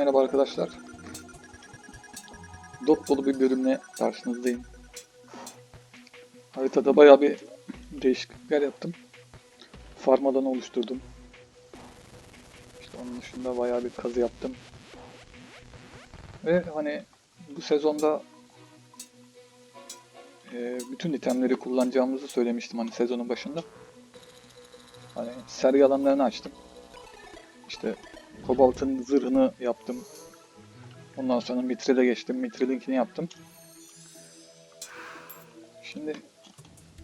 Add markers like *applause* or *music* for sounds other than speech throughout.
Merhaba arkadaşlar. Dop dolu bir bölümle karşınızdayım. Haritada bayağı bir değişiklikler yaptım. Farm alanı oluşturdum. İşte onun dışında bayağı bir kazı yaptım. Ve hani bu sezonda e, bütün itemleri kullanacağımızı söylemiştim hani sezonun başında. Hani sergi alanlarını açtım. İşte Kobalt'ın zırhını yaptım. Ondan sonra Mitril'e geçtim. Mitril'inkini yaptım. Şimdi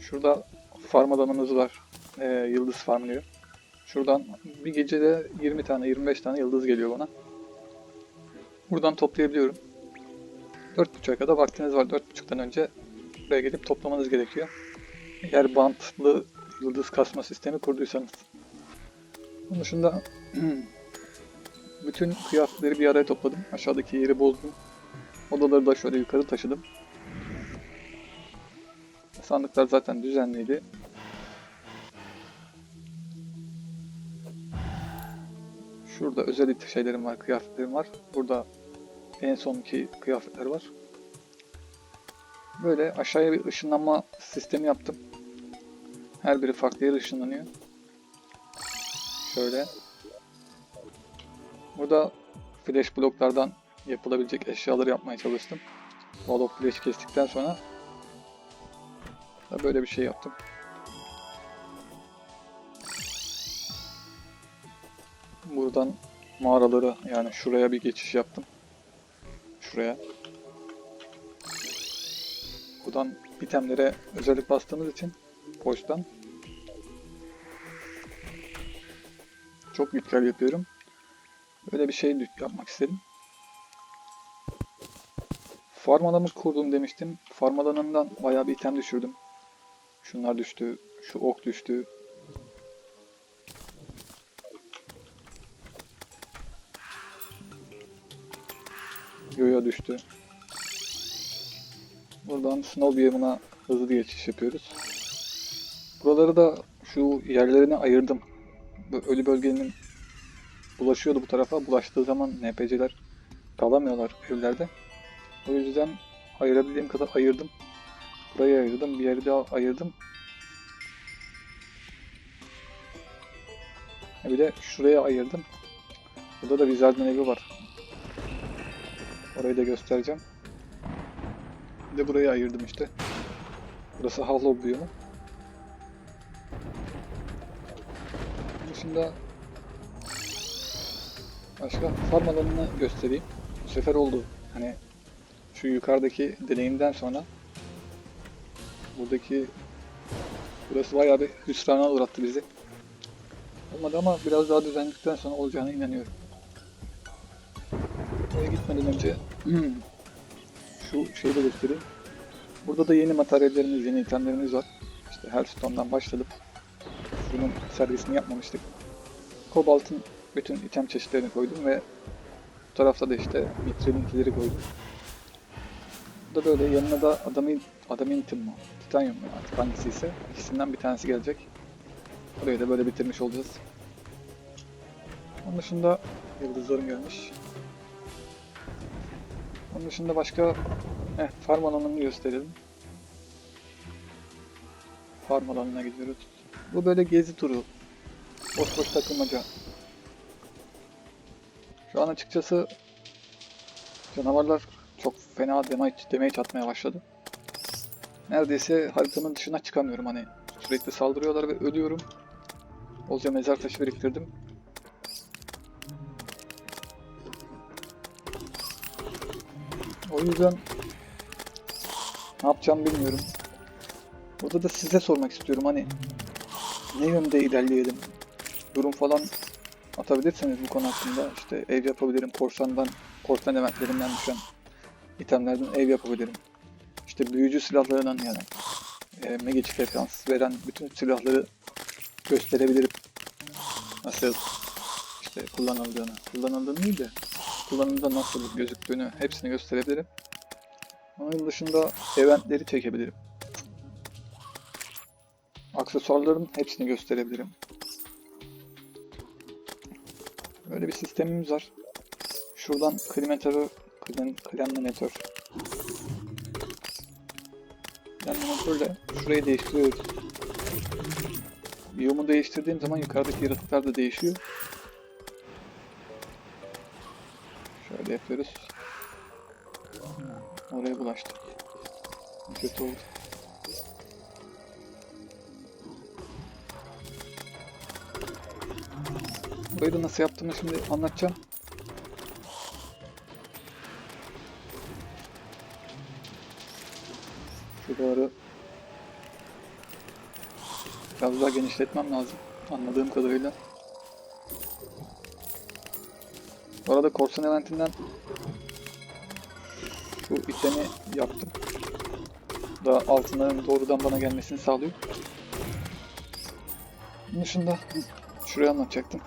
şurada farm alanımız var. Ee, yıldız farmlıyor. Şuradan bir gecede 20 tane 25 tane yıldız geliyor bana. Buradan toplayabiliyorum. 4.30'a kadar vaktiniz var. 4.30'dan önce buraya gelip toplamanız gerekiyor. Eğer bantlı yıldız kasma sistemi kurduysanız. Onun dışında *clears throat* bütün kıyafetleri bir araya topladım. Aşağıdaki yeri bozdum. Odaları da şöyle yukarı taşıdım. Sandıklar zaten düzenliydi. Şurada özel şeylerim var, kıyafetlerim var. Burada en sonki kıyafetler var. Böyle aşağıya bir ışınlanma sistemi yaptım. Her biri farklı yere ışınlanıyor. Şöyle. Burada flash bloklardan yapılabilecek eşyaları yapmaya çalıştım. Wall of Flash kestikten sonra da böyle bir şey yaptım. Buradan mağaraları yani şuraya bir geçiş yaptım. Şuraya. Buradan itemlere özellik bastığımız için boştan çok miktar yapıyorum. Böyle bir şey yapmak istedim. Farm alanı kurdum demiştim. Farm alanından bayağı bir item düşürdüm. Şunlar düştü. Şu ok düştü. Yoya düştü. Buradan snow biyome'una hızlı geçiş yapıyoruz. Buraları da şu yerlerine ayırdım. Ölü bölgenin bulaşıyordu bu tarafa. Bulaştığı zaman NPC'ler kalamıyorlar evlerde. O yüzden ayırabildiğim kadar ayırdım. Burayı ayırdım. Bir yeri daha ayırdım. Ha Bir de şuraya ayırdım. Burada da Wizard'ın evi var. Orayı da göstereceğim. Bir de burayı ayırdım işte. Burası Hollow biyomu. Dışında başka farm alanını göstereyim. Bu sefer oldu. Hani şu yukarıdaki deneyimden sonra buradaki burası bayağı bir hüsrana uğrattı bizi. Olmadı ama biraz daha düzenledikten sonra olacağına inanıyorum. Oraya gitmeden önce *clears throat* şu şeyi de göstereyim. Burada da yeni materyallerimiz, yeni itemlerimiz var. İşte Hearthstone'dan başladık. Bunun servisini yapmamıştık. Kobalt'ın bütün item çeşitlerini koydum ve bu tarafta da işte Mitril'inkileri koydum. Bu da böyle yanına da Adamin, Adamantium mu? Titanium mu artık hangisi ise ikisinden bir tanesi gelecek. Burayı da böyle bitirmiş olacağız. Onun dışında yıldızlarım gelmiş. Onun dışında başka eh, farm alanını gösterelim. Farm alanına gidiyoruz. Bu böyle gezi turu. Boş boş takılmaca. Şu an açıkçası canavarlar çok fena damage, damage atmaya başladı. Neredeyse haritanın dışına çıkamıyorum hani. Sürekli saldırıyorlar ve ölüyorum. Bolca mezar taşı biriktirdim. O yüzden ne yapacağımı bilmiyorum. Burada da size sormak istiyorum hani ne yönde ilerleyelim? Durum falan atabilirseniz bu konu hakkında işte ev yapabilirim korsandan, korsan eventlerinden düşen itemlerden ev yapabilirim. İşte büyücü silahlarından yani e, magic defans veren bütün silahları gösterebilirim. Nasıl işte kullanıldığını, kullanıldığını değil de kullanımda nasıl gözüktüğünü hepsini gösterebilirim. Onun dışında eventleri çekebilirim. Aksesuarların hepsini gösterebilirim. Böyle bir sistemimiz var. Şuradan klimatörü klen, klenminatör. Klenminatörle şurayı değiştiriyoruz. Biyomu değiştirdiğim zaman yukarıdaki yaratıklar da değişiyor. Şöyle yapıyoruz. Oraya bulaştı. Kötü oldu. Burayı da nasıl yaptığımı şimdi anlatacağım. Şuraları biraz daha genişletmem lazım. Anladığım kadarıyla. Bu arada korsan eventinden şu itemi yaptım. Da altınların doğrudan bana gelmesini sağlıyor. Bunun dışında hı, şurayı anlatacaktım.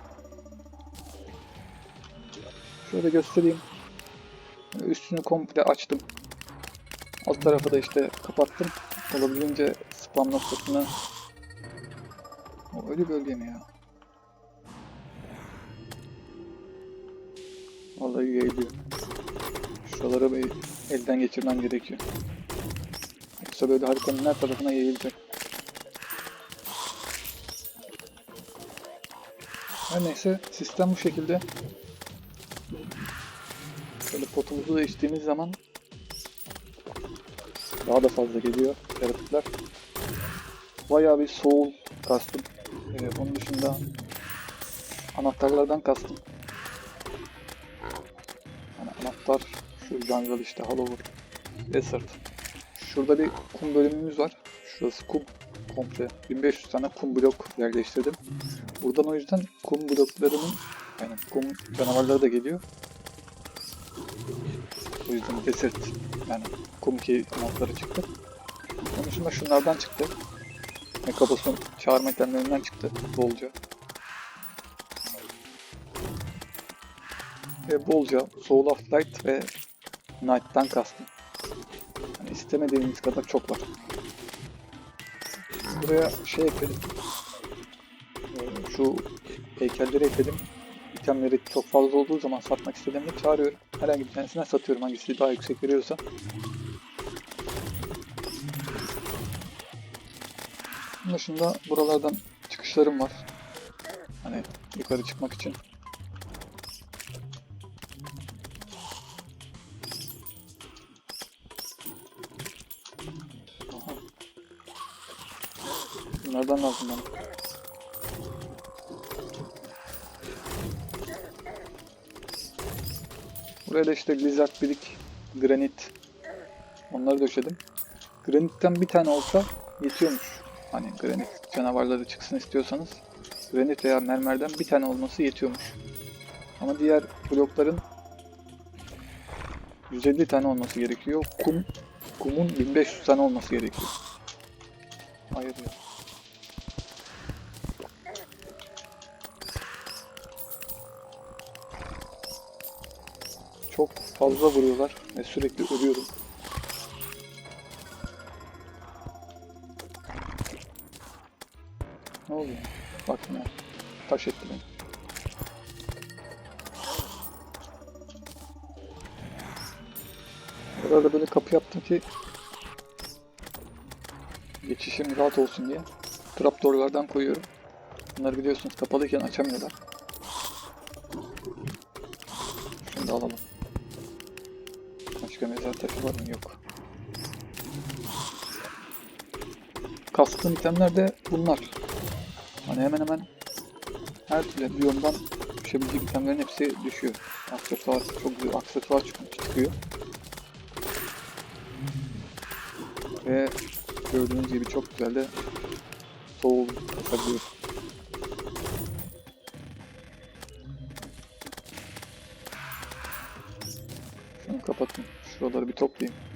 Şöyle göstereyim. Üstünü komple açtım. Alt tarafı da işte kapattım. Olabildiğince spam noktasına o ölü bölge mi ya? Vallahi yayılıyor. Şuraları bir elden geçirmem gerekiyor. Yoksa böyle haritanın her tarafına yayılacak. Her neyse sistem bu şekilde. Böyle potumuzu da içtiğimiz zaman daha da fazla geliyor yaratıklar. Bayağı bir soul kastım. Ee, onun dışında anahtarlardan kastım. Yani anahtar şu jungle işte Hollower Desert. Şurada bir kum bölümümüz var. Şurası kum komple. 1500 tane kum blok yerleştirdim. Buradan o yüzden kum bloklarının yani kum canavarları da geliyor. O yüzden desert yani kum ki anahtarı çıktı. Onun dışında şunlardan çıktı. Mekabos'un çağırma itemlerinden çıktı bolca. Ve bolca Soul of Light ve Night'tan kastım. Yani istemediğimiz kadar çok var. Buraya şey ekledim. Ee, şu heykelleri ekledim. İtemleri çok fazla olduğu zaman satmak istediğimde çağırıyorum. Herhangi bir tanesine satıyorum hangisi daha yüksek veriyorsa. Bunun dışında buralardan çıkışlarım var. Hani yukarı çıkmak için. Aha. Bunlardan lazım bana. Buraya da işte Blizzard Brick, Granit onları döşedim. Granitten bir tane olsa yetiyormuş. Hani granit canavarları çıksın istiyorsanız granit veya mermerden bir tane olması yetiyormuş. Ama diğer blokların 150 tane olması gerekiyor. Kum kumun 1500 tane olması gerekiyor. Hayır ya. Çok fazla vuruyorlar ve sürekli ölüyorum. Ne oluyor? Bakın ya. Taş etti beni. Burada böyle kapı yaptım ki geçişim rahat olsun diye. Trapdoorlardan koyuyorum. Bunları biliyorsunuz kapalıyken açamıyorlar. Kastığım itemler de bunlar. Hani hemen hemen her türlü biyomdan düşebilecek itemlerin hepsi düşüyor. Aksesuar çok güzel aksesuar çıkıyor. Ve gördüğünüz gibi çok güzel de soul kasabiliyor. Şunu kapatın. Şuraları bir toplayayım.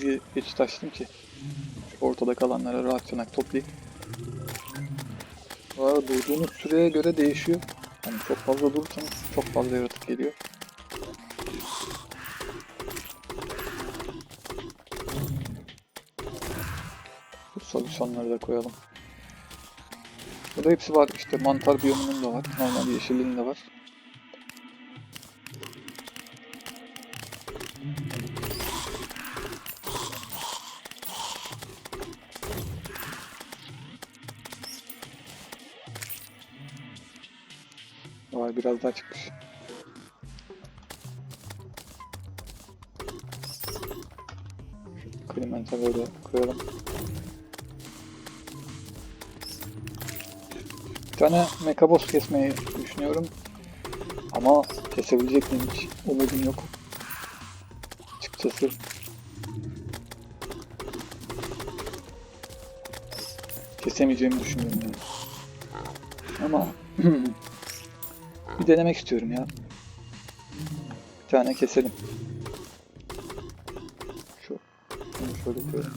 hızlı geçit açtım ki şu ortada kalanlara rahat çanak toplayayım. Bu arada durduğunuz süreye göre değişiyor. Yani çok fazla durursanız çok fazla yaratık geliyor. Bu solüsyonları da koyalım. Burada hepsi var işte mantar biyomunun da var. Normal yeşilliğin de var. Biraz daha çıkmış. Klimenta böyle koyalım. Bir tane mekaboss kesmeyi düşünüyorum. Ama kesebilecek miyim hiç umudum yok. Açıkçası. Kesemeyeceğimi düşünüyorum yani. Ama *clears throat* denemek istiyorum ya. Bir tane keselim. Şu. Şöyle koyalım.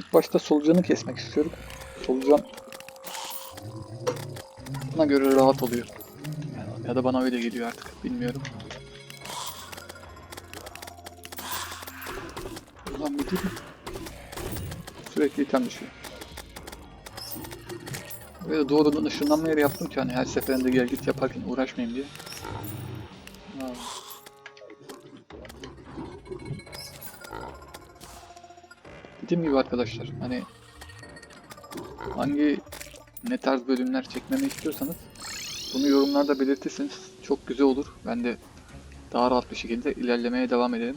İlk başta solucanı kesmek istiyorum. Solucan bana göre rahat oluyor. Ya da bana öyle geliyor artık. Bilmiyorum. Ulan bir? Sürekli item düşüyor. Böyle doğrudan ışınlanma yeri yaptım ki hani her seferinde gel git yaparken uğraşmayayım diye. Ha. Dediğim gibi arkadaşlar hani hangi ne tarz bölümler çekmemi istiyorsanız bunu yorumlarda belirtirseniz çok güzel olur. Ben de daha rahat bir şekilde ilerlemeye devam ederim.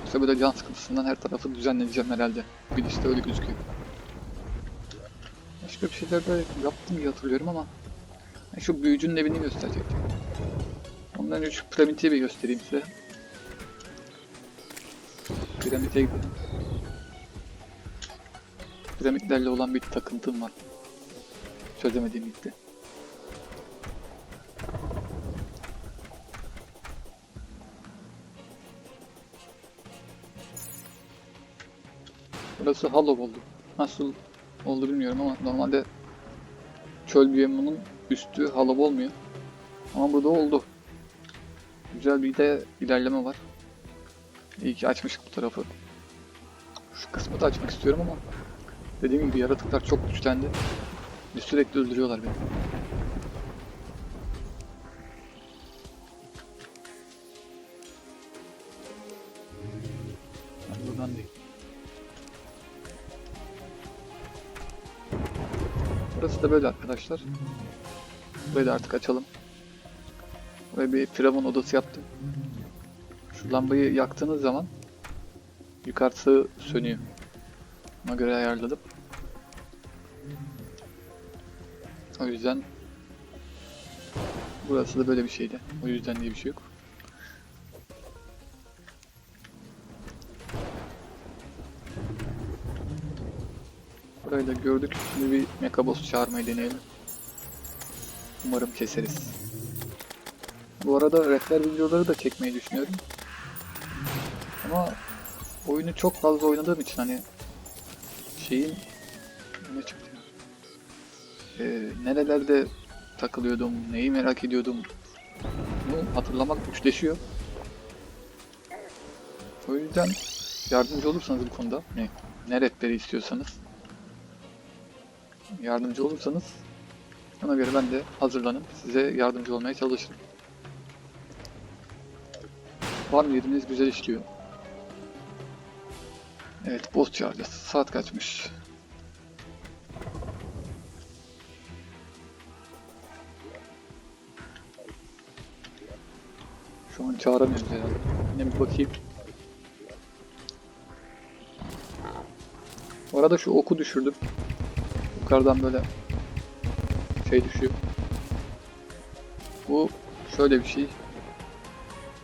Yoksa böyle can sıkıntısından her tarafı düzenleyeceğim herhalde. Bir işte öyle gözüküyor. Başka bir şeyler de yaptım diye hatırlıyorum ama ben şu büyücünün evini gösterecektim. Ondan önce şu piramidi bir göstereyim size. Piramide gidelim. Piramitlerle olan bir takıntım var. Çözemediğim gitti. Burası hollow oldu. Nasıl oldu bilmiyorum ama normalde çöl biyomunun üstü hollow olmuyor. Ama burada oldu. Güzel bir de ilerleme var. İyi ki açmışık bu tarafı. Şu kısmı da açmak istiyorum ama dediğim gibi yaratıklar çok güçlendi. Sürekli öldürüyorlar beni. Ben buradan değil. Burası da böyle arkadaşlar. Da artık açalım. Buraya bir firavun odası yaptım. Şu lambayı yaktığınız zaman yukarısı sönüyor. Ona göre ayarladım. O yüzden burası da böyle bir şeydi. O yüzden diye bir şey yok. Da gördük. Şimdi bir mekaboss çağırmayı deneyelim. Umarım keseriz. Bu arada rehber videoları da çekmeyi düşünüyorum. Ama oyunu çok fazla oynadığım için hani şeyin ne çıktı? Ee, nerelerde takılıyordum, neyi merak ediyordum bunu hatırlamak güçleşiyor. O yüzden yardımcı olursanız bu konuda ne, ne rehberi istiyorsanız yardımcı olursanız ona göre ben de hazırlanıp size yardımcı olmaya çalışırım. Farm yeriniz güzel işliyor. Evet, boss çağıracağız. Saat kaçmış? Şu an çağıramıyoruz herhalde. Yine bir bakayım. Bu arada şu oku düşürdüm. Yukarıdan böyle şey düşüyor. Bu şöyle bir şey.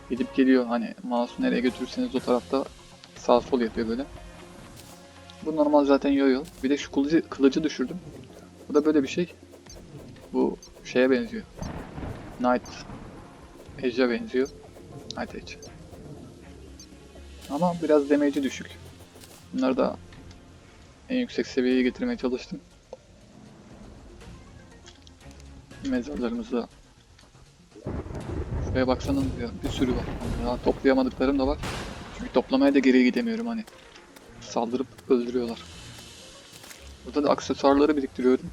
Gidip geliyor hani mouse'u nereye götürürseniz o tarafta sağ sol yapıyor böyle. Bu normal zaten yo-yo. Bir de şu kılıcı, kılıcı düşürdüm. Bu da böyle bir şey. Bu şeye benziyor. Knight Edge'e benziyor. Knight Edge. Ama biraz damage'i düşük. Bunları da en yüksek seviyeye getirmeye çalıştım. Mezarlarımızda Şuraya baksanız ya bir sürü var. Daha toplayamadıklarım da var. Çünkü toplamaya da geriye gidemiyorum hani. Saldırıp öldürüyorlar. Burada da aksesuarları biriktiriyorum.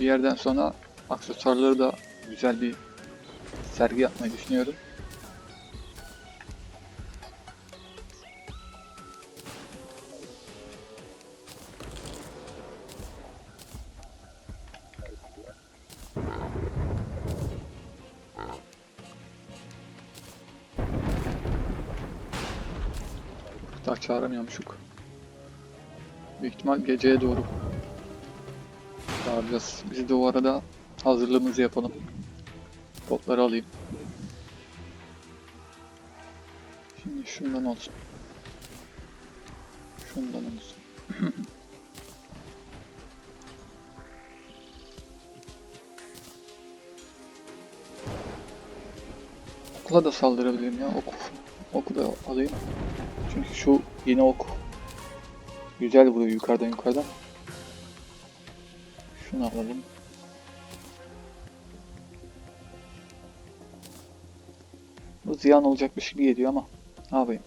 Bir yerden sonra aksesuarları da güzel bir sergi yapmayı düşünüyorum. Çağıramıyormuşuk. Büyük ihtimal geceye doğru çağıracağız. Biz de o arada hazırlığımızı yapalım. Botları alayım. Şimdi şundan olsun. Şundan olsun. *clears throat* Okula da saldırabilirim ya. Ok. Oku da alayım. Çünkü şu yeni ok güzel vuruyor yukarıdan yukarıdan. Şunu alalım. Bu ziyan olacakmış gibi geliyor ama ne yapayım.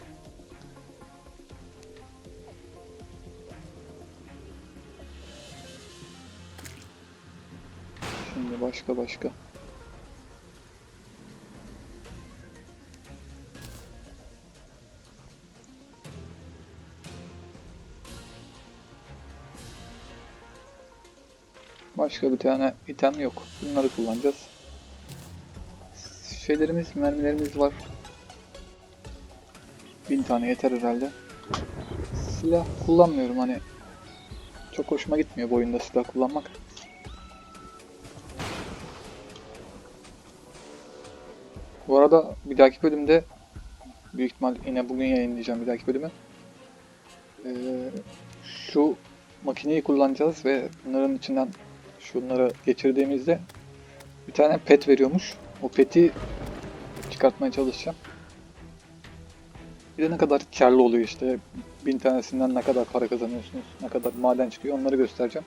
Şimdi başka başka. Başka bir tane item yok. Bunları kullanacağız. Şeylerimiz, mermilerimiz var. Bin tane yeter herhalde. Silah kullanmıyorum hani. Çok hoşuma gitmiyor bu oyunda silah kullanmak. Bu arada bir dahaki bölümde büyük ihtimal yine bugün yayınlayacağım bir dahaki bölümü. Ee, şu makineyi kullanacağız ve bunların içinden şunları geçirdiğimizde bir tane pet veriyormuş. O peti çıkartmaya çalışacağım. Bir de ne kadar karlı oluyor işte. Bin tanesinden ne kadar para kazanıyorsunuz, ne kadar maden çıkıyor onları göstereceğim.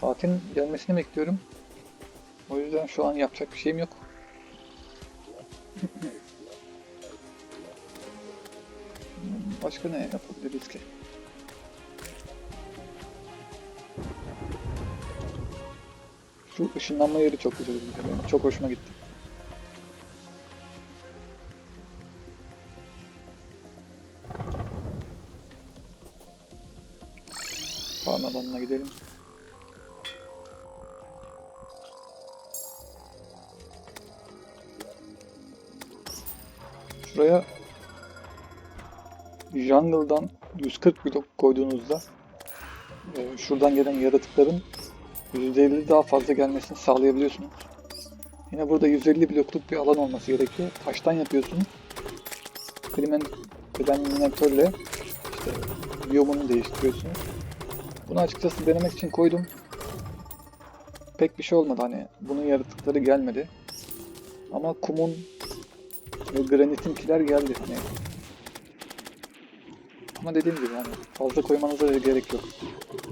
Saatin gelmesini bekliyorum. O yüzden şu an yapacak bir şeyim yok. Başka ne yapabiliriz ki? Şu ışınlanma yeri çok güzel. Benim çok hoşuma gitti. Farm alanına gidelim. Şuraya jungle'dan 140 blok koyduğunuzda e, şuradan gelen yaratıkların %50 daha fazla gelmesini sağlayabiliyorsunuz. Yine burada 150 blokluk bir alan olması gerekiyor. Taştan yapıyorsunuz. Kliminatörle işte biyomunu değiştiriyorsunuz. Bunu açıkçası denemek için koydum. Pek bir şey olmadı hani bunun yaratıkları gelmedi. Ama kumun ve granitinkiler geldi hani. Ama dediğim gibi yani fazla koymanıza gerek yok.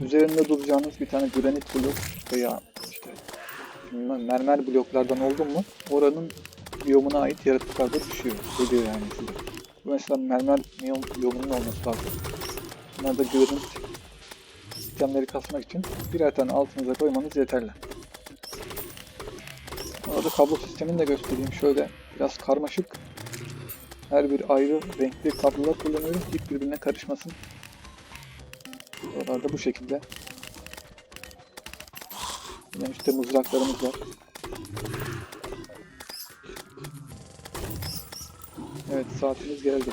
Üzerinde duracağınız bir tane granit blok veya işte mermer bloklardan oldun mu oranın biyomuna ait yaratıklar da düşüyor. Geliyor yani size. Mesela mermer biyom- biyomunun olması lazım. Bunlar da granit sistemleri kasmak için birer tane altınıza koymanız yeterli. Arada kablo sistemini de göstereyim. Şöyle biraz karmaşık. Her bir ayrı renkli kablolar kullanıyorum ki birbirine karışmasın. Buralarda bu şekilde. Yine işte mızraklarımız var. Evet saatimiz geldi.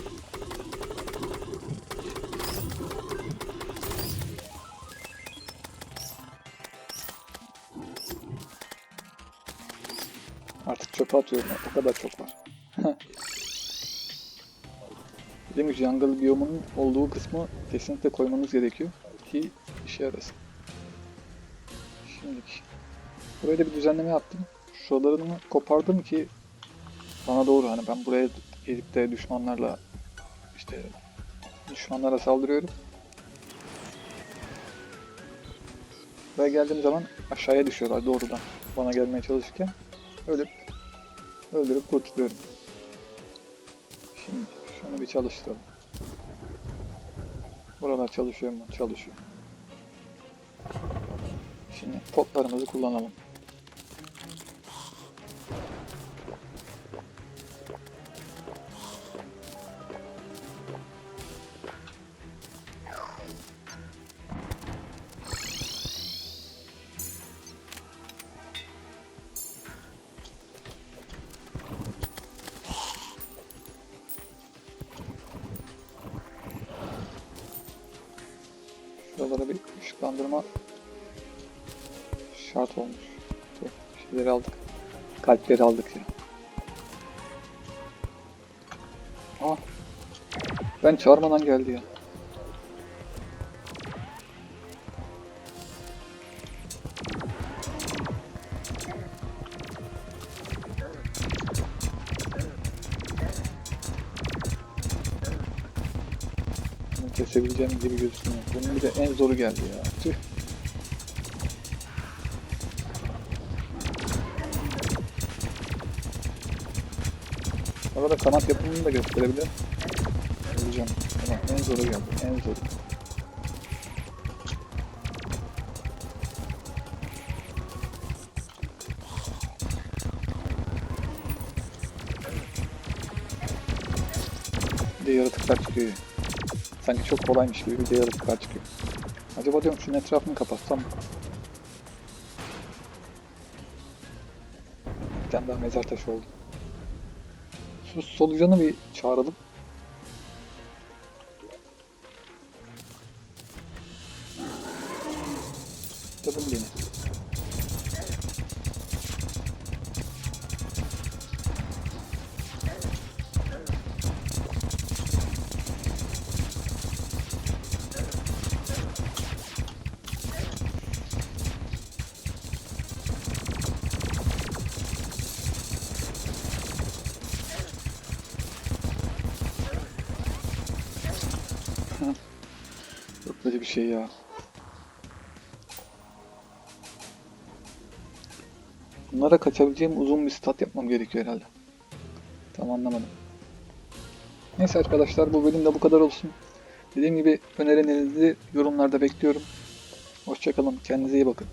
Artık çöpe atıyorum. O kadar çok var. *laughs* Dediğim jungle biyomunun olduğu kısmı kesinlikle koymanız gerekiyor ki işe yarasın. Şimdilik. Buraya da bir düzenleme yaptım. Şuralarını kopardım ki bana doğru hani ben buraya gelip de düşmanlarla işte düşmanlara saldırıyorum. Buraya geldiğim zaman aşağıya düşüyorlar doğrudan bana gelmeye çalışırken. Öyle öldürüp kurtuluyorum. Şimdi şunu bir çalıştıralım. Buralar çalışıyor mu? Çalışıyor. Şimdi potlarımızı kullanalım. Şuralara bir ışıklandırma şart olmuş. Şeyleri aldık. Kalpleri aldık ya. Aa, ben çağırmadan geldi ya. Kesebileceğim gibi gözükmüyor. Bunun bir de en zoru geldi ya. Tüh. Arada kanat yapımını da gösterebilir. Olacağım. Ama en zoru geldi. En zoru. Bir yaratıklar çıkıyor. Sanki çok kolaymış gibi bir de yaratıklar çıkıyor. Acaba diyorum şunun etrafını kapatsam mı? Bir tane daha mezar taşı oldu. Solucanı bir çağıralım. Bir şey ya. Bunlara kaçabileceğim uzun bir stat yapmam gerekiyor herhalde. Tam anlamadım. Neyse arkadaşlar bu bölüm de bu kadar olsun. Dediğim gibi önerilerinizi yorumlarda bekliyorum. Hoşçakalın. Kendinize iyi bakın.